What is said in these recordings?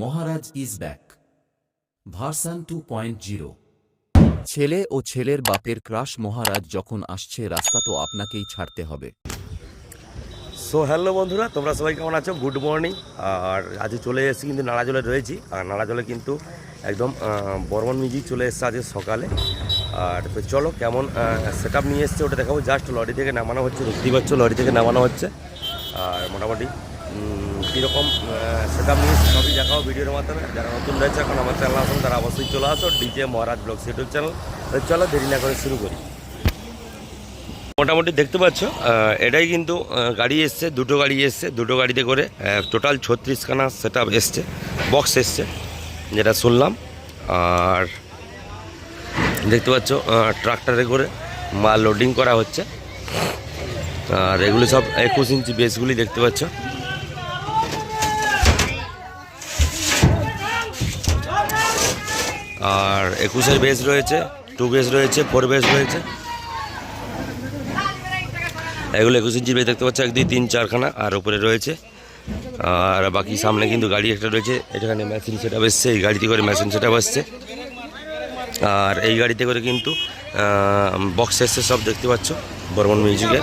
Maharaj is back. Version two point zero. ছেলে ও ছেলের বাপের ক্রাশ মহারাজ যখন আসছে রাস্তা তো আপনাকেই ছাড়তে হবে। সো হ্যালো বন্ধুরা তোমরা সবাই কেমন আছো? গুড মর্নিং আর আজ চলে এসেছি কিন্তু নাড়াজলে রয়েছি। আর নাড়াজলে কিন্তু একদম বর্মন মিউজিক চলে এসেছে আজকে সকালে। আর তো চলো কেমন সেট আপ নিয়ে এসছে ওটা দেখাবো। জাস্ট লরি থেকে নামানো হচ্ছে দেখতেই পাচ্ছ লরি থেকে নামানো হচ্ছে। আর মোটামুটি কীরকম সেট নিয়ে সবই দেখাবো ভিডিওর মাধ্যমে। যারা নতুন রয়েছে, এখন আমার চ্যানেল আসুন, তারা অবশ্যই চলে আসো DJ Maharaj vlog YouTube channel চলো, দেরি না করে শুরু করি। মোটামুটি দেখতে পাচ্ছ এটাই কিন্তু গাড়ি এসছে, দুটো গাড়ি এসছে, দুটো গাড়িতে করে টোটাল ছত্রিশখানা সেট আপ এসছে বক্স এসছে, যেটা শুনলাম। আর দেখতে পাচ্ছ ট্রাক্টরে করে মাল লোডিং করা হচ্ছে। আর এগুলি সব একুশ ইঞ্চি বেসগুলি দেখতে পাচ্ছ। আর একুশের বেস রয়েছে টু বেস রয়েছে ফোর বেস রয়েছে। এগুলো একুশ ইঞ্চি বেস দেখতে পাচ্ছ এক দুই তিন চারখানা আর উপরে রয়েছে। আর বাকি সামনে কিন্তু গাড়ি একটা রয়েছে, এখানে মেশিন সেট আপ এসছে, এই গাড়িতে করে মেশিন সেট আপ এসছে আর এই গাড়িতে করে কিন্তু বক্স এসছে, সব দেখতে পাচ্ছ, বর্মন মিউজিকে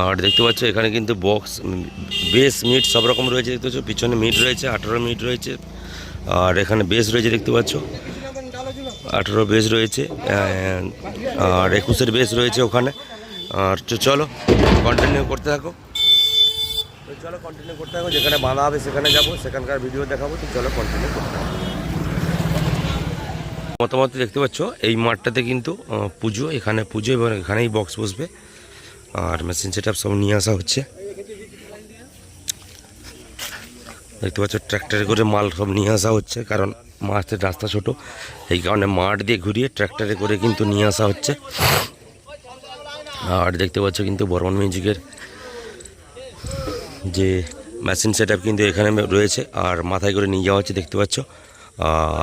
আর দেখতে পাচ্ছ, এখানে কিন্তু বক্স বেস মিট সব রকম রয়েছে, দেখতে পাচ্ছ। পিছনে মিট রয়েছে, আঠারো মিট রয়েছে, আর এখানে বেস রয়েছে, দেখতে পাচ্ছ। আঠারো বেস রয়েছে আর একুশের বেস রয়েছে ওখানে। আর চলো কন্টিনিউ করতে থাকো। চলো কন্টিনিউ করতে থাকো, যেখানে বাঁধা হবে সেখানে যাব, সেখানকার ভিডিও দেখাবো, তো চলো কন্টিনিউ করতে থাকো। মতামত দেখতে পাচ্ছ, এই মাঠটাতে কিন্তু পুজো, এখানে পুজো এবং এখানেই বক্স বসবে। আর মেশিন সেট সব নিয়ে আসা হচ্ছে। দেখতে পাচ্ছ ট্র্যাক্টরে করে মাল সব নিয়ে আসা হচ্ছে, কারণ মাঠের রাস্তা ছোট। এই কারণে মাঠ দিয়ে ঘুরিয়ে ট্র্যাক্টরে করে কিন্তু নিয়ে আসা হচ্ছে। আর দেখতে পাচ্ছ কিন্তু বর্মন মিউজিকের যে মেশিন সেট কিন্তু এখানে রয়েছে, আর মাথায় করে নিয়ে যাওয়া হচ্ছে, দেখতে পাচ্ছ।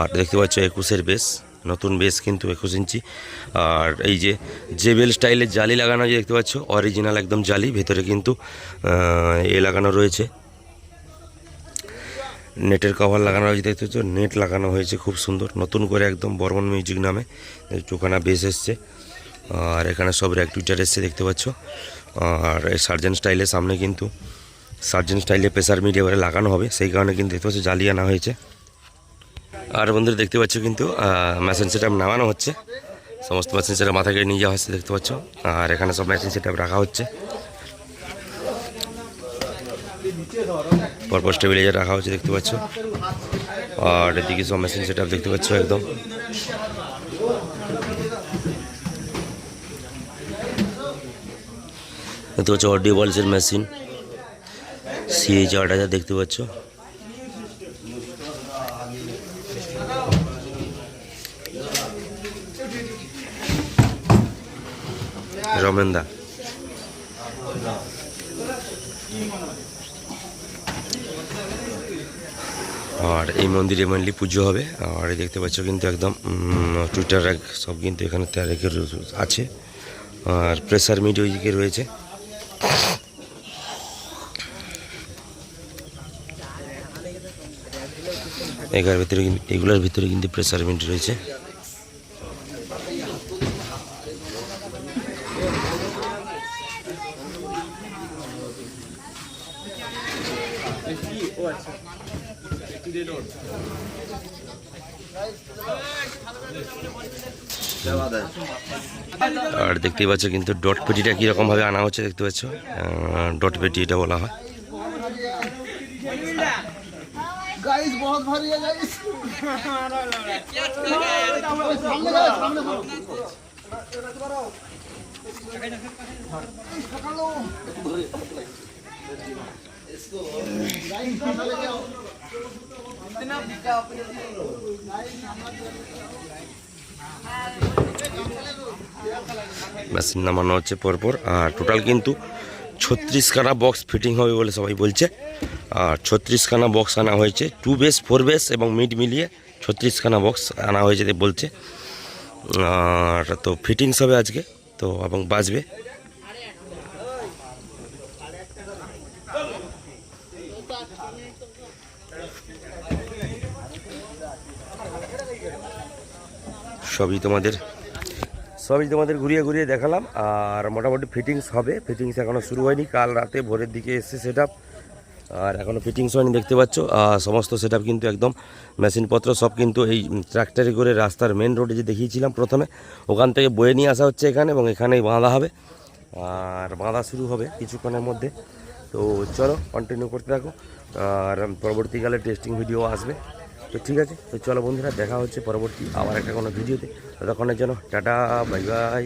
আর দেখতে পাচ্ছ একুশের বেস নতুন বেস কিন্তু একুশ ইঞ্চি। আর এই যে জেবেল স্টাইলের জালি লাগানো আছে দেখতে পাচ্ছ অরিজিনাল একদম জালি, ভেতরে কিন্তু এ লাগানো রয়েছে। নেটের কভার লাগানো হয়েছে দেখতে পাচ্ছ, নেট লাগানো হয়েছে খুব সুন্দর। নতুন করে একদম বর্মন মিউজিক নামে, চোখানা বেস এসছে। আর এখানে সব র্যাক টুইটার এসছে, দেখতে পাচ্ছ। আর এই সার্জেন স্টাইলের সামনে কিন্তু সার্জেন স্টাইলে প্রেসার মিডিয়া লাগানো হবে, সেই কারণে কিন্তু দেখতে পাচ্ছ, জালি আনা হয়েছে। আর বন্ধুরা দেখতে পাচ্ছ কিন্তু মেশিন সেট নামানো হচ্ছে। সমস্ত মেশিন সেট মাথাকে নিয়ে যাওয়া হচ্ছে দেখতে পাচ্ছ। আর এখানে সব মেশিন সেট রাখা হচ্ছে। পরপর স্টেবিলাইজার রাখা হচ্ছে, দেখতে পাচ্ছ। আর এদিকে সব মেশিন সেট দেখতে পাচ্ছ একদম। দেখতে পাচ্ছ অডিও বলসের মেশিন সিএইচ আট হাজার দেখতে পাচ্ছ। রমেনদা। আর এই মন্দিরে মেনলি পুজো হবে। আর দেখতে পাচ্ছ কিন্তু একদম টুইটার র্যাক সব কিন্তু এখানে তার আছে। আর প্রেসার মিট ওইদিকে রয়েছে। এগার ভিতরে এগুলোর ভিতরে কিন্তু প্রেসার মিট রয়েছে। আর দেখতেই পাচ্ছ কিন্তু ডট পেটিটা কীরকমভাবে আনা হচ্ছে দেখতে পাচ্ছ ডট পেটি এটা বলা হয় गाइस बहुत भारी है गाइस सामने जाओ सामने जाओ মেশিন নামানো হচ্ছে পরপর। আর টোটাল কিন্তু ছত্রিশখানা বক্স ফিটিং হবে বলে সবাই বলছে। আর ছত্রিশখানা বক্স আনা হয়েছে। টু বেস ফোর বেস এবং মিড মিলিয়ে ছত্রিশখানা বক্স আনা হয়েছে বলছে। আর তো ফিটিংস হবে আজকে। তো, এবং বাজবে। সবই তোমাদের? সবই তোমাদের ঘুরিয়ে ঘুরিয়ে দেখালাম, আর মোটামুটি ফিটিংস হবে। ফিটিংস এখনও শুরু হয়নি, কাল রাতে ভোরের দিকে এসছে সেট আর এখনও ফিটিংস হয়নি দেখতে পাচ্ছ। আর সমস্ত সেট কিন্তু একদম মেশিনপত্র সব কিন্তু এই ট্র্যাক্টরে করে রাস্তার মেন রোডে যে দেখিয়েছিলাম প্রথমে, ওখান থেকে বয়ে নিয়ে আসা হচ্ছে এখানে এবং এখানেই বাঁধা হবে। আর বাঁধা শুরু হবে কিছুক্ষণের মধ্যে। তো চলো কন্টিনিউ করতে থাকো। আর পরবর্তীকালে টেস্টিং ভিডিও আসবে। তো ঠিক আছে, তো চলো বন্ধুরা দেখা হচ্ছে পরবর্তী আবার একটা কোনো ভিডিওতে ততক্ষণের জন্য টাটা বাই বাই